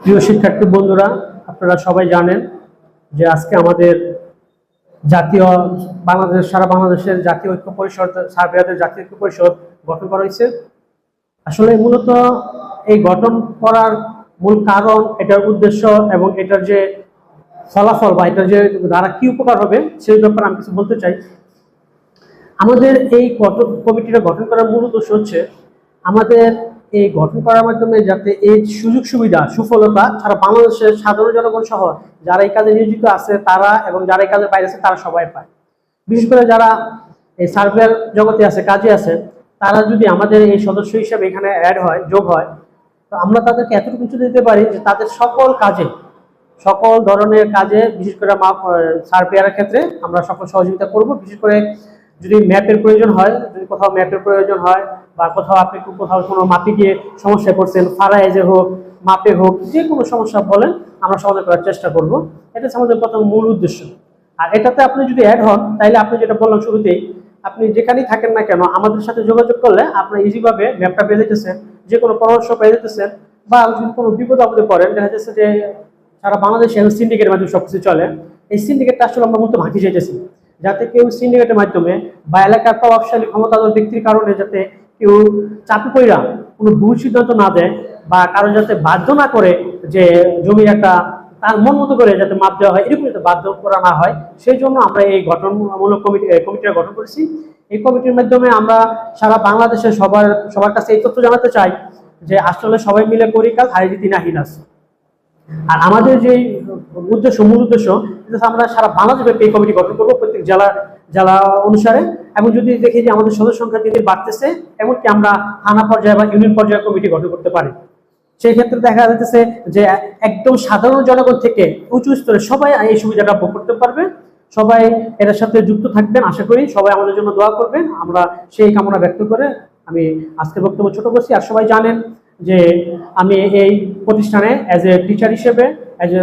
প্রিয় শিক্ষার্থী বন্ধুরা, আপনারা সবাই জানেন যে আজকে আমাদের জাতীয় বাংলাদেশ, সারা বাংলাদেশের জাতীয় ঐক্য পরিষদ, সার্বিয়াদের জাতীয় ঐক্য পরিষদ গঠন করা হয়েছে। আসলে মূলত এই গঠন করার মূল কারণ, এটার উদ্দেশ্য এবং এটার যে ফলাফল বা এটার যে দ্বারা কি উপকার হবে, সেই ব্যাপারে আমি কিছু বলতে চাই। আমাদের এই কমিটিটা গঠন করার মূল উদ্দেশ্য হচ্ছে, আমাদের এই গঠন করার মাধ্যমে যাতে এই সুযোগ সুবিধা, সুফলতা সারা বাংলাদেশের সাধারণ জনগণ সহ যারা এই কাজে নিয়োজিত আছে তারা এবং যারা এই কাজের বাইরে আছে তারা সবাই পায়। বিশেষ করে যারা এই সার্ভের জগতে আছে, কাজে আছে, তারা যদি আমাদের এই সদস্য হিসেবে এখানে অ্যাড হয়, যোগ হয়, তো আমরা তাদেরকে এতটুকু কিছু দিতে পারি যে তাদের সকল কাজে, সকল ধরনের কাজে, বিশেষ করে মাপ সার্ভেয়ারের ক্ষেত্রে আমরা সকল সহযোগিতা করব। বিশেষ করে যদি ম্যাপের প্রয়োজন হয়, যদি কোথাও ম্যাপের প্রয়োজন হয় বা কোথাও আপনি কোথাও কোনো মাপে গিয়ে সমস্যায় পড়ছেন, ফারাইজে হোক, মাপে হোক, যে কোনো সমস্যা বলেন, আমরা সমাধান করার চেষ্টা করব। এটা আমাদের প্রথম মূল উদ্দেশ্য। আর এটাতে আপনি যদি অ্যাড হন তাহলে আপনি যেটা বললাম শুরুতেই, আপনি যেখানেই থাকেন না কেন, আমাদের সাথে যোগাযোগ করলে আপনি ইজিভাবে ম্যাপটা পেয়ে যেতেছেন যে কোনো পরামর্শ পেয়ে যেতেছেন বা যদি কোনো বিপদ আপদে পড়েন, দেখা যাচ্ছে যে সারা বাংলাদেশে সিন্ডিকেটের মাধ্যমে সবকিছু চলে, এই সিন্ডিকেটটা আসলে আমরা মূলত ভাঙতে চাইতেছি। যাতে কেউ সিন্ডিকেটের মাধ্যমে বা এলাকার প্রভাবশালী ক্ষমতাধর ব্যক্তির কারণে যাতে কেউ চাপে পইরা কোনো ভুল সিদ্ধান্ত না দেয় বা কারও যাতে বাধ্য না করে যে জমির একটা তার মন মতো করে যাতে মাপ দেওয়া হয়, এরকম যাতে বাধ্য করা না হয়, সেই জন্য আমরা এই গঠনমূলক কমিটি কমিটিটা গঠন করেছি। এই কমিটির মাধ্যমে আমরা সারা বাংলাদেশের সবার সবার কাছে এই তথ্য জানাতে চাই যে আসলে সবাই মিলে করি কাজ না হিনাস আর আমাদের যে উদ্দেশ্য, মূল উদ্দেশ্য আমরা সারা বাংলাদেশে এই কমিটি গঠন করব। প্রত্যেক জেলা জেলা অনুসারে, এবং যদি দেখি যে আমাদের সদস্য সংখ্যা দিন বাড়তেছে, এমনকি আমরা থানা পর্যায়ে বা ইউনিয়ন পর্যায়ে কমিটি গঠন করতে পারি। সেই ক্ষেত্রে দেখা যাচ্ছে যে একদম সাধারণ জনগণ থেকে উঁচু স্তরে সবাই এই সুবিধাটা ভোগ করতে পারবে। সবাই এটার সাথে যুক্ত থাকবেন, আশা করি সবাই আমাদের জন্য দোয়া করবেন। আমরা সেই কামনা ব্যক্ত করে আমি আজকে বক্তব্য ছোট করছি। আর সবাই জানেন যে আমি এই প্রতিষ্ঠানে অ্যাজ এ টিচার হিসেবে অ্যাজ এ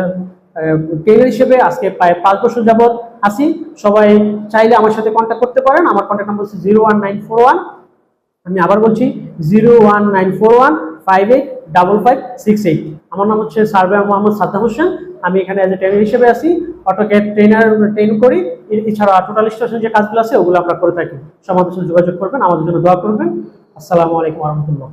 ট্রেনার হিসেবে আজকে প্রায় পাঁচ বছর যাবৎ আছি সবাই চাইলে আমার সাথে কন্ট্যাক্ট করতে পারেন। আমার কন্ট্যাক্ট নাম্বার হচ্ছে zero one nine four one আমি আবার বলছি zero one nine four one five eight double five six eight আমার নাম হচ্ছে সার্ভে মোহাম্মদ সাদ্দাম হোসেন। আমি এখানে অ্যাজ এ ট্রেনার হিসেবে আছি। অটোকে ট্রেনার ট্রেন করি। এছাড়া টোটাল স্টেশন যে কাজগুলো আছে, ওগুলো আমরা করে থাকি সব আমাদের সাথে যোগাযোগ করবেন, আমাদের জন্য দোয়া করবেন। আসসালামু আলাইকুম রহমতুল্লাহ।